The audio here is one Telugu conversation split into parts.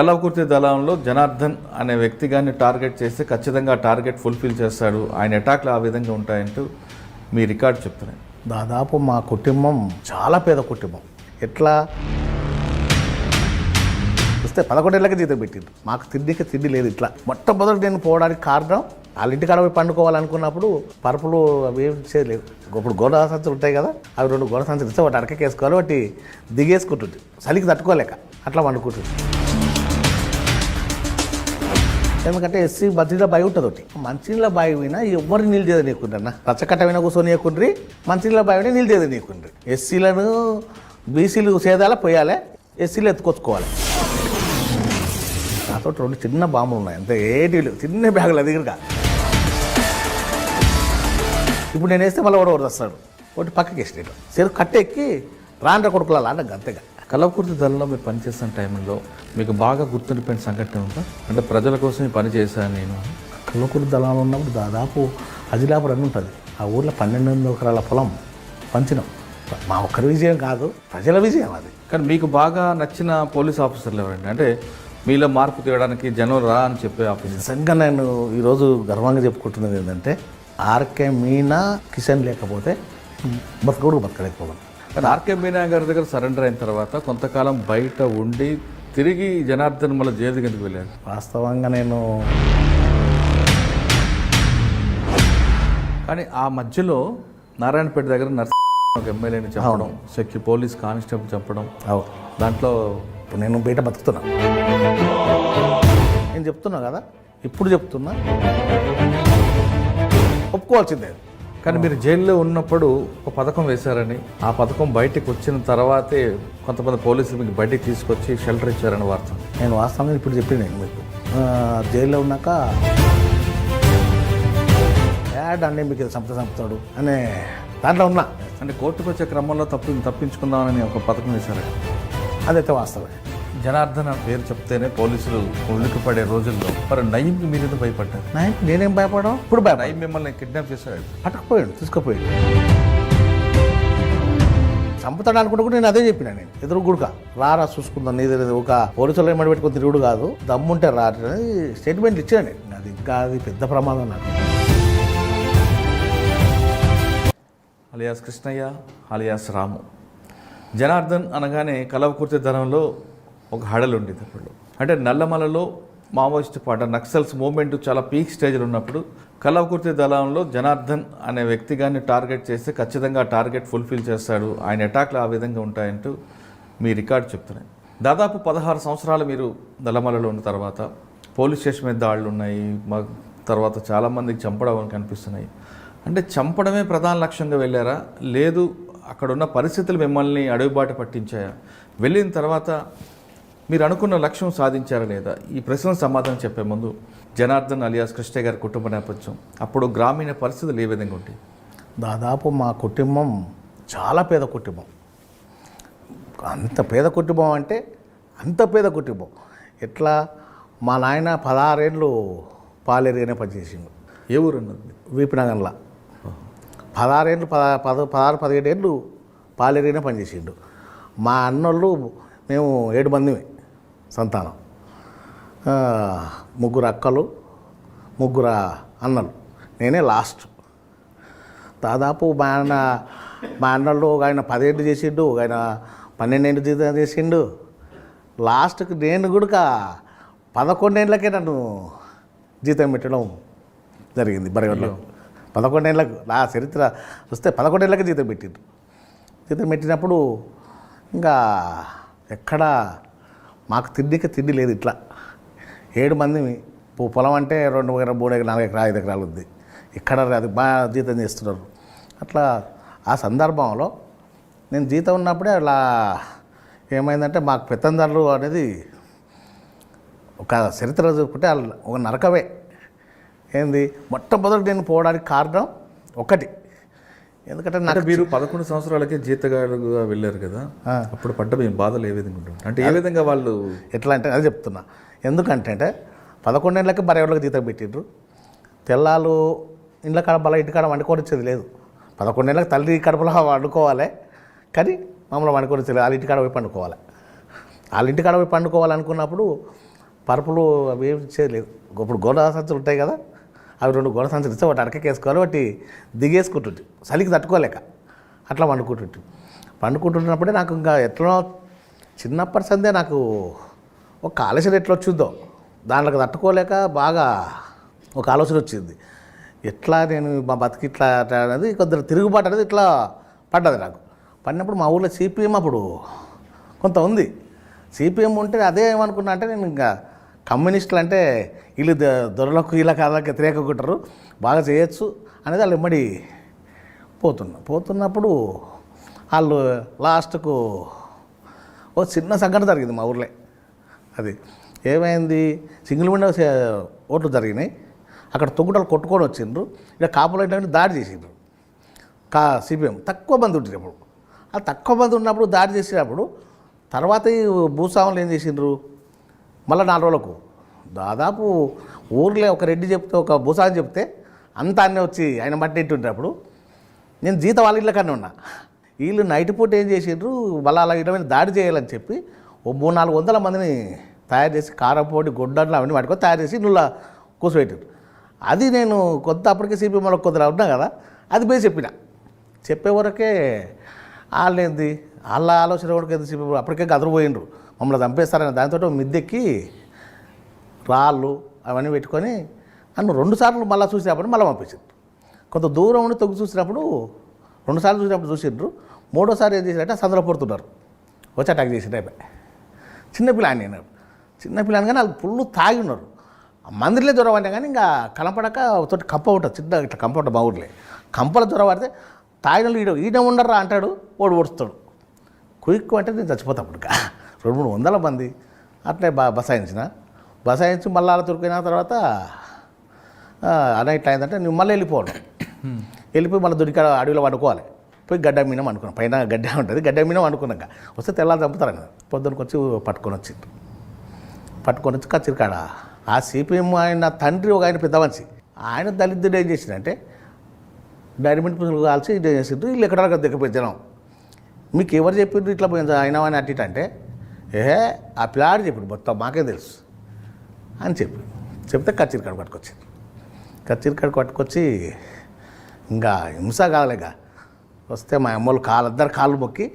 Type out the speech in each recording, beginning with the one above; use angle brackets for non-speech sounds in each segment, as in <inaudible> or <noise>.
కల్లవకుర్తి దళంలో జనార్దన్ అనే వ్యక్తి గారిని టార్గెట్ చేస్తే ఖచ్చితంగా టార్గెట్ ఫుల్ఫిల్ చేస్తాడు. ఆయన అటాక్లు ఆ విధంగా ఉంటాయంటూ మీ రికార్డు చెప్తున్నాయి. దాదాపు మా కుటుంబం చాలా పేద కుటుంబం. ఎట్లా? చూస్తే పదకొండేళ్ళకి జీతం పెట్టిండ్రు. మాకు తిండికి తిండి లేదు ఇట్లా. మొట్టమొదటి నేను పోవడానికి కారణం వాళ్ళ ఇంటికాడ పోయి పండుకోవాలనుకున్నప్పుడు పరుపులు అవి ఏం చేయలేవు ఇప్పుడు గోడ సంచులు ఉంటాయి కదా అవి రెండు గోడ సంచులు ఇస్తే వాటి అడకేసుకోవాలి వాటి దిగేసుకుంటుంది చలికి తట్టుకోలేక అట్లా వండుకుంటుంది ఎందుకంటే ఎస్సీ మంచినీళ్ళ బావి ఉంటుంది ఒకటి. మంచినీళ్ళ బావి పోయినా ఎవరు నీళ్ళు కూర్చొని రచ్చకట్ట మంచి నీళ్ళ మంచినీళ్ళ బావిని నీళ్ళు నీకుండ్రి. ఎస్సీలను బీసీలు సేదాల పోయాలి ఎస్సీలు ఎత్తుకొచ్చుకోవాలి. నాతో రెండు చిన్న బాంబులు ఉన్నాయి అంతే. ఏటీలు చిన్న బ్యాగులు దగ్గరగా. ఇప్పుడు నేను వేస్తే మళ్ళీ ఒకటి వస్తాడు ఒకటి పక్కకి వేసినాడు సరే కట్టెక్కి రాండ్ర కొడుకుల లాంటి అంతేగా కలవకుర్తి దళంలో మీరు పనిచేస్తున్న టైంలో మీకు బాగా గుర్తుండిపోయిన సంఘటన ఉందా? అంటే ప్రజల కోసం పని చేశాను నేను. కల్లకూరు దళాలు ఉన్నప్పుడు దాదాపు అజిలాపురం అని ఉంటుంది. ఆ ఊర్లో పన్నెండు వందల ఎకరాల పొలం పంచినాం. మా ఒక్కరి విజయం కాదు ప్రజల విజయం అది. కానీ మీకు బాగా నచ్చిన పోలీస్ ఆఫీసర్లు ఎవరండి? అంటే మీలో మార్పు తేవడానికి జనం రా అని చెప్పే ఆఫీసర్. నిజంగా నేను ఈరోజు గర్వంగా చెప్పుకుంటున్నది ఏంటంటే ఆర్కే మీనా కిషన్ లేకపోతే బతకూడు బతకలేకపోవడం. కానీ ఆర్కే మీనా గారి దగ్గర సరెండర్ అయిన తర్వాత కొంతకాలం బయట ఉండి తిరిగి జనార్దన్ మళ్ళీ జైలుకి ఎందుకు వెళ్ళారు? వాస్తవంగా నేను కానీ ఆ మధ్యలో నారాయణపేట దగ్గర నర్స్ ఒక ఎమ్మెల్యేని చంపడం సెక్యూ పోలీస్ కానిస్టేబుల్ చంపడం అవు దాంట్లో ఇప్పుడు నేను బయట బతుకుతున్నా. నేను చెప్తున్నా కదా? ఇప్పుడు చెప్తున్నా? ఒప్పుకోవాల్సిందే. కానీ మీరు జైల్లో ఉన్నప్పుడు ఒక పథకం వేశారని ఆ పథకం బయటకు వచ్చిన తర్వాతే కొంతమంది పోలీసులు మీకు బయటికి తీసుకొచ్చి షెల్టర్ ఇచ్చారని వార్త. నేను వాస్తవంగా ఇప్పుడు చెప్పిన నేను మీకు. జైల్లో ఉన్నాక యాడ్ అన్నీ మీకు ఇది చంపుతా చంపుతాడు అనే దాంట్లో ఉన్నా. అంటే కోర్టుకు వచ్చే క్రమంలో తప్పి తప్పించుకుందామని ఒక పథకం వేశారు. అదైతే వాస్తవమే. జనార్దన్ పేరు చెప్తేనే పోలీసులు ఉలిక్కిపడే రోజుల్లో మరి నయీంకి మీరు ఎందుకు భయపడ్డారు? నా నేనేం భయపడడం ఇప్పుడు భయపడ నయీం మిమ్మల్ని కిడ్నాప్ చేశాడు. పట్టకపోయాడు తీసుకుపోయాడు. చంపుతాడు అనుకుంటూ కూడా నేను అదే చెప్పిన నేను. ఎదురు గుడుక. రారా చూసుకుందాం నీది లేదు. ఒక పోలీసులు ఏమడి పెట్టుకుని తిరుగుడు కాదు. దమ్ముంటే రా స్టేట్మెంట్ ఇచ్చాను నేను. అది ఇంకా అది పెద్ద ప్రమాదం నాకు. Alias Krishnaiah alias Ramu. Janardhan అనగానే కలవకుర్తి ధనంలో ఒక హడలు ఉండేది అప్పుడు. అంటే నల్లమలలో మావోయిస్ట్ పాట నక్సల్స్ మూవ్మెంట్ చాలా పీక్ స్టేజ్లో ఉన్నప్పుడు కలవకుర్తి దళంలో జనార్దన్ అనే వ్యక్తి గారిని టార్గెట్ చేస్తే ఖచ్చితంగా టార్గెట్ ఫుల్ఫిల్ చేస్తాడు. ఆయన అటాక్లు ఆ విధంగా ఉంటాయంటూ మీ రికార్డు చెప్తున్నాయి. దాదాపు పదహారు సంవత్సరాలు మీరు నల్లమలలో ఉన్న తర్వాత పోలీస్ స్టేషన్ మీద దాడులు ఉన్నాయి మా తర్వాత చాలామందికి చంపడం కనిపిస్తున్నాయి. అంటే చంపడమే ప్రధాన లక్ష్యంగా వెళ్ళారా? లేదు అక్కడ ఉన్న పరిస్థితులు మిమ్మల్ని అడుగుబాటు పట్టించాయా? వెళ్ళిన తర్వాత మీరు అనుకున్న లక్ష్యం సాధించారా లేదా? ఈ ప్రశ్న సమాధానం చెప్పే ముందు జనార్దన్ అలియాస్ కృష్ణ గారి కుటుంబ నేపథ్యం. అప్పుడు గ్రామీణ పరిస్థితులు ఏ విధంగా ఉంటాయి? దాదాపు మా కుటుంబం చాలా పేద కుటుంబం. అంత పేద కుటుంబం అంటే అంత పేద కుటుంబం. ఎట్లా? మా నాయన పదహారేళ్ళు పాలేరుగానే పనిచేసిండు. ఏ ఊరు అన్నది వీపినగర్లో పదహారేళ్ళు పద పద పదహారు పదిహేడు ఏళ్ళు పాలేరుగానే పనిచేసిండు. మా అన్నోళ్ళు మేము ఏడు మందిమే. సంతానం. ముగ్గురు అక్కలు ముగ్గురు అన్నలు. నేనే లాస్ట్. దాదాపు మా అన్న మా అన్నలు ఒక ఆయన పదిహేడు చేసిండు ఒక ఆయన పన్నెండేళ్ళు జీతం చేసిండు లాస్ట్కి నేను కూడా పదకొండేళ్ళకే నన్ను జీతం పెట్టడం జరిగింది బరగడ్లో పదకొండేళ్ళకు నా చరిత్ర వస్తే పదకొండేళ్ళకే జీతం పెట్టిండు. జీతం పెట్టినప్పుడు ఇంకా ఎక్కడ మాకు తిండికి తిండి లేదు ఇట్లా. ఏడు మంది పొలం అంటే రెండు ఎకరా మూడు ఎకరా నాలుగు ఎకరా ఐదు ఎకరాలు ఉంది. ఇక్కడ అది బాగా జీతం చేస్తున్నారు. అట్లా ఆ సందర్భంలో నేను జీతం ఉన్నప్పుడే అలా ఏమైందంటే మాకు పెత్తందారులు అనేది ఒక చరిత్ర చూసుకుంటే ఒక నరకమే. ఏంది? మొట్టమొదటి నేను పోవడానికి కారణం ఒకటి. ఎందుకంటే నాకు మీరు పదకొండు సంవత్సరాలకే జీతగాడుగా వెళ్ళారు కదా. అప్పుడు పడ్డ మీ బాధలు ఏ విధంగా ఉంటుంది అంటే ఏ విధంగా వాళ్ళు ఎట్లా అంటే అది చెప్తున్నా. ఎందుకంటే అంటే పదకొండేళ్ళకి బరేవాళ్ళకి జీతం పెట్టిండ్రు. తెల్లాలు ఇండ్ల కాడ బల ఇంటి కాడ వండుకోవచ్చేది లేదు. పదకొండేళ్ళకి తల్లి కడుపులో <laughs> వండుకోవాలి. కానీ మమ్మల్ని వండుకోవచ్చేది వాళ్ళ ఇంటి కాడ పోయి పండుకోవాలి. వాళ్ళ ఇంటి కాడ పోయి పండుకోవాలనుకున్నప్పుడు పరుపులు అవి ఏమి ఇచ్చేది లేదు. ఇప్పుడు గోడ సంచులు ఉంటాయి కదా అవి రెండు గోడ సంచులు ఇస్తే వాటి అడకకేసుకోవాలి వాటి దిగేసుకుంటుంది చలికి తట్టుకోలేక అట్లా వండుకుంటుంటు వండుకుంటున్నప్పుడే నాకు ఇంకా ఎట్లా చిన్నప్పటి సందే నాకు ఒక ఆలోచన ఎట్లా వచ్చిందో దాంట్లోకి తట్టుకోలేక బాగా ఒక ఆలోచన వచ్చింది. ఎట్లా నేను మా బతికి ఇట్లా అనేది కొద్దిగా తిరుగుబాటు అనేది ఇట్లా పడ్డది నాకు. పడినప్పుడు మా ఊళ్ళో సిపిఎం అప్పుడు కొంత ఉంది. సిపిఎం ఉంటే అదే ఏమనుకున్నా అంటే నేను ఇంకా కమ్యూనిస్టులు అంటే వీళ్ళు ద- దొరలకు ఇలా కాదా వ్యతిరేకుంటారు బాగా చేయొచ్చు అనేది వాళ్ళు ఇమ్మడి పోతున్నా పోతున్నప్పుడు వాళ్ళు లాస్ట్కు ఓ చిన్న సంఘటన జరిగింది మా ఊర్లో. అది ఏమైంది? సింగిల్ విండో ఓట్లు జరిగినాయి. అక్కడ తొగ్గుటలు కొట్టుకొని వచ్చిండ్రు. ఇక్కడ కాపులు ఏంటంటే దాడి చేసిండ్రు. కా సిపిఎం తక్కువ మంది ఉంటుంది అప్పుడు ఆ తక్కువ మంది ఉన్నప్పుడు దాడి చేసినప్పుడు తర్వాత ఈ భూస్వాములు ఏం చేసిండ్రు? మళ్ళీ నాలుగు రోజులకు. దాదాపు ఊర్లో ఒక రెడ్డి చెప్తే ఒక భూసాని చెప్తే అంతా అన్నీ వచ్చి ఆయన బట్టి అప్పుడు. నేను జీత వాళ్ళ ఇళ్ళ కన్నా ఉన్నా. వీళ్ళు నైట్ పూట ఏం చేసిండ్రు? మళ్ళీ అలా ఇటువంటి దాడి చేయాలని చెప్పి ఓ మూడు నాలుగు వందల మందిని తయారు చేసి కారపొడి గొడ్డట్లు అవన్నీ పట్టుకొని తయారు చేసి నువ్వు కూర్చోబెట్టారు అది నేను కొత్త అప్పటికే సిపిఎంలో కొద్దిగా ఉన్నా కదా అది పోయి చెప్పిన. చెప్పే వరకే వాళ్ళేంది వాళ్ళ ఆలోచన కూడా ఎంత సిపిఎం అప్పటికే గదరపోయిండ్రు మమ్మల్ని చంపేస్తారని దాంతో మిద్దెక్కి రాళ్ళు అవన్నీ పెట్టుకొని నన్ను రెండు సార్లు మళ్ళీ చూసినప్పుడు మళ్ళీ పంపించారు కొంత దూరం ఉండి తొగ్గి చూసినప్పుడు రెండుసార్లు చూసినప్పుడు చూసిండ్రు మూడోసారి ఏం చేసినట్టే సందర పడుతున్నారు వచ్చి అటాక్ చేసిన అయిపోయి. చిన్నపిల్లాన్ని అయినారు చిన్నపిల్లాని కానీ వాళ్ళు ఫుల్ తాగి ఉన్నారు. మందిర్లే జ్వరం అంటే కానీ ఇంకా కనపడక తోటి కంప ఉంటుంది. చిన్న ఇట్లా కంప ఉంటుంది మా ఊర్లే. కంపల జ్వరం పడితే తాగిన ఈడ ఈడ ఉండరా అంటాడు. ఓడి ఓడుస్తాడు క్విక్ అంటే నేను చచ్చిపోతా అప్పుడు ఇంకా. రెండు మూడు వందల మంది. అట్లే బా బసాయించిన. బసాయించి మళ్ళీ అలా దొరికిన తర్వాత అలా ఇట్లా అయిందంటే నువ్వు మళ్ళీ వెళ్ళిపోవడం వెళ్ళిపోయి మళ్ళీ దొరికి అడవిలో వండుకోవాలి. పోయి గడ్డ మీనం అనుకున్నాం పైన గడ్డ ఉంటుంది గడ్డ మీనం అనుకున్నాక వస్తే తెల్లారి చంపుతారు కదా పొద్దునకి వచ్చి పట్టుకొని వచ్చి పట్టుకొని వచ్చి కచ్చిరికాడ. ఆ సిపిఎం ఆయన తండ్రి ఒక ఆయన పెద్ద మనిషి. ఆయన దళితుడు ఏం చేసిందంటే డైమండ్ పుస్తకాలు కాల్చి ఇది చేసిండ్రు వీళ్ళు ఎక్కడ దిగపోయి జనం. మీకు ఎవరు చెప్పిండ్రు ఇట్లా పోయింది? అయినా అని అట్టి అంటే ఏహే ఆ పిల్లాడు చెప్పిండు మొత్తం మాకే తెలుసు. అని చెప్పి. చెప్తే కచ్చిరికాడ పట్టుకొచ్చింది. కచ్చిరికాడ పట్టుకొచ్చి ఇంకా హింస కాలేక వస్తే మా అమ్మోళ్ళు కాలు ఇద్దరు కాళ్ళు మొక్కి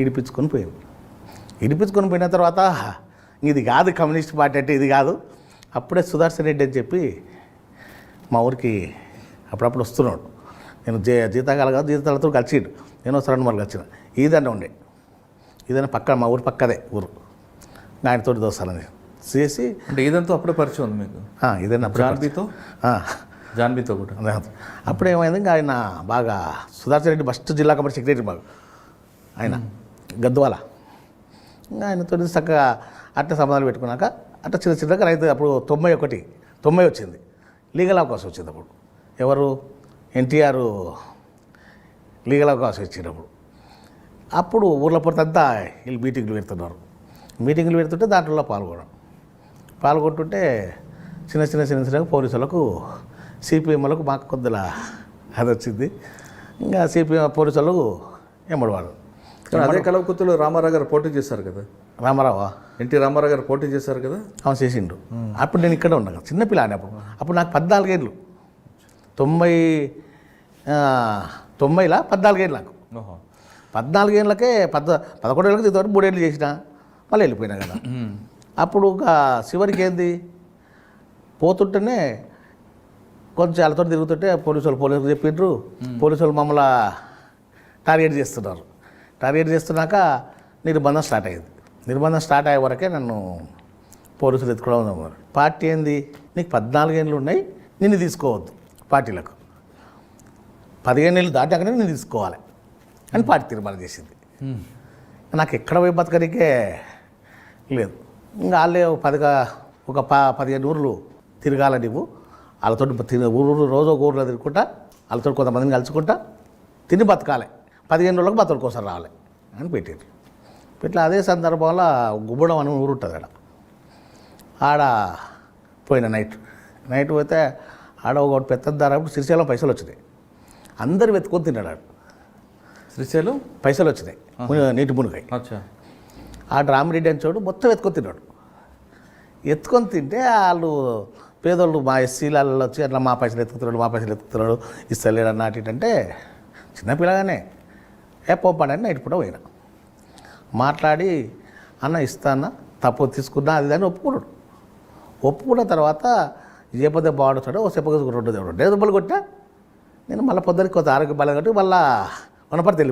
ఇడిపించుకొని పోయాం ఇడిపించుకొని పోయిన తర్వాత ఇది కాదు కమ్యూనిస్ట్ పార్టీ అంటే ఇది కాదు. అప్పుడే సుదర్శన్ రెడ్డి అని చెప్పి మా ఊరికి అప్పుడప్పుడు వస్తున్నాడు. నేను జీ జీతాగాలు కాదు జీతాలతో కలిసిండు. నేను వస్తాను మళ్ళీ కలిసిన ఈదన్న ఉండే. ఈదన్న పక్క మా ఊరు పక్కదే ఊరు. ఆయనతో దోస్తానని చేసి అంటే ఇదంతా అప్పుడే పరిచయం ఉంది మీకు? అప్పుడే జాన్బీతో జాన్బీతో కూడా. అప్పుడు ఏమైంది ఇంకా ఆయన బాగా సుదర్శన్ రెడ్డి ఫస్ట్ జిల్లా కమిటీ సెక్రటరీ బాగా ఆయన గద్వాల. ఇంకా ఆయనతో చక్కగా అట్ట సంబంధాలు పెట్టుకున్నాక అట్ట చిన్న చిన్నగా రైతు అప్పుడు తొంభై ఒకటి తొంభై వచ్చింది. లీగల్ అవకాశం వచ్చింది అప్పుడు. ఎవరు? ఎన్టీఆర్ లీగల్ అవకాశం ఇచ్చినప్పుడు అప్పుడు ఊర్లో పొరతంతా వీళ్ళు మీటింగ్లు పెడుతున్నారు. మీటింగ్లు పెడుతుంటే దాంట్లో పాల్గొనడం. పాల్గొంటుంటే చిన్న చిన్న చిన్న చిన్న పోలీసులకు సిపిఎంలకు మాకు కొద్దిగా అది వచ్చింది. ఇంకా సిపిఎం పోలీసులు ఎంబడివాడు కానీ అదే కలవకుర్తిలో రామారావు గారు పోటీ చేశారు కదా? రామారావు? ఎన్టీ రామారావు గారు పోటీ చేశారు కదా? అవును చేసిండు. అప్పుడు నేను ఇక్కడ ఉన్నా చిన్నపిల్లాని అప్పుడు. అప్పుడు నాకు పద్నాలుగేళ్ళు తొంభై తొంభైలా పద్నాలుగేళ్ళు నాకు. ఓహో. పద్నాలుగేళ్ళకే పద్ద పదకొండేళ్ళకి తీసుకోవడం మూడేళ్ళు చేసిన. మళ్ళీ వెళ్ళిపోయినా కదా. అప్పుడు ఇంకా చివరికి ఏంది? పోతుంటేనే కొంచెం వాళ్ళతో తిరుగుతుంటే పోలీసు వాళ్ళు పోలీసులు చెప్పిండ్రు పోలీసు వాళ్ళు మమ్మల్ని టార్గెట్ చేస్తున్నారు. టార్గెట్ చేస్తున్నాక నిర్బంధం స్టార్ట్ అయ్యింది. నిర్బంధం స్టార్ట్ అయ్యే వరకే నన్ను పోలీసులు ఎత్తుకోవడం ఉన్నారు పార్టీ ఏంది? నీకు పద్నాలుగేళ్ళు ఉన్నాయి నిన్ను తీసుకోవద్దు పార్టీలకు. పదిహేను ఏళ్ళు దాటాకనే నేను తీసుకోవాలి. అని పార్టీ తీర్మానం చేసింది. నాకు ఎక్కడ పోయి బతకనికే లేదు. ఇంకా వాళ్ళే ఒక పదిగా ఒక ప పదిహేను ఊర్లు తిరగాల నువ్వు. వాళ్ళతో ఊరు రోజు ఒక ఊర్లో తిరుగుకుంటా వాళ్ళతో కొంతమందిని కలుసుకుంటా తిని బతకాలి. పదిహేను రోజులకు బతక కోసం రావాలి అని పెట్టారు ఇట్లా అదే సందర్భంలో గుబ్బడం అని ఊరు ఉంటుంది ఆడ. ఆడ పోయిన నైట్. నైట్ పోతే ఆడ ఒక పెద్ద ధర సిరిశైలం పైసలు వచ్చినాయి. అందరు వెతుకొని తిన్నాడు శ్రీశైలం పైసలు వచ్చినాయి. నీటి మునిగాయి. ఆ రామిరెడ్డి అని చోడు మొత్తం ఎత్తుకొని తిన్నాడు. ఎత్తుకొని తింటే వాళ్ళు పేదోళ్ళు మా ఎస్సీలలో వచ్చి అట్లా మా పైసలు ఎత్తుకుతున్నాడు మా పైసలు ఎత్తుకుతున్నాడు ఇస్తలేడు అన్నట్టు అంటే చిన్నపిల్లగానే ఏ పోపాడని నైట్ పూట పోయినా. మాట్లాడి అన్న ఇస్తానా తప్పు తీసుకున్నా అది దాన్ని ఒప్పుకున్నాడు. ఒప్పుకున్న తర్వాత ఏ పొద్దు బాగుంటాడో ఓ చెప్పగా రెండు రెండు దెబ్బలు కొట్టా నేను మళ్ళీ పొద్దున్నకి కొంత ఆరోగ్యం బాగా మళ్ళీ వనపర్తి వెళ్ళి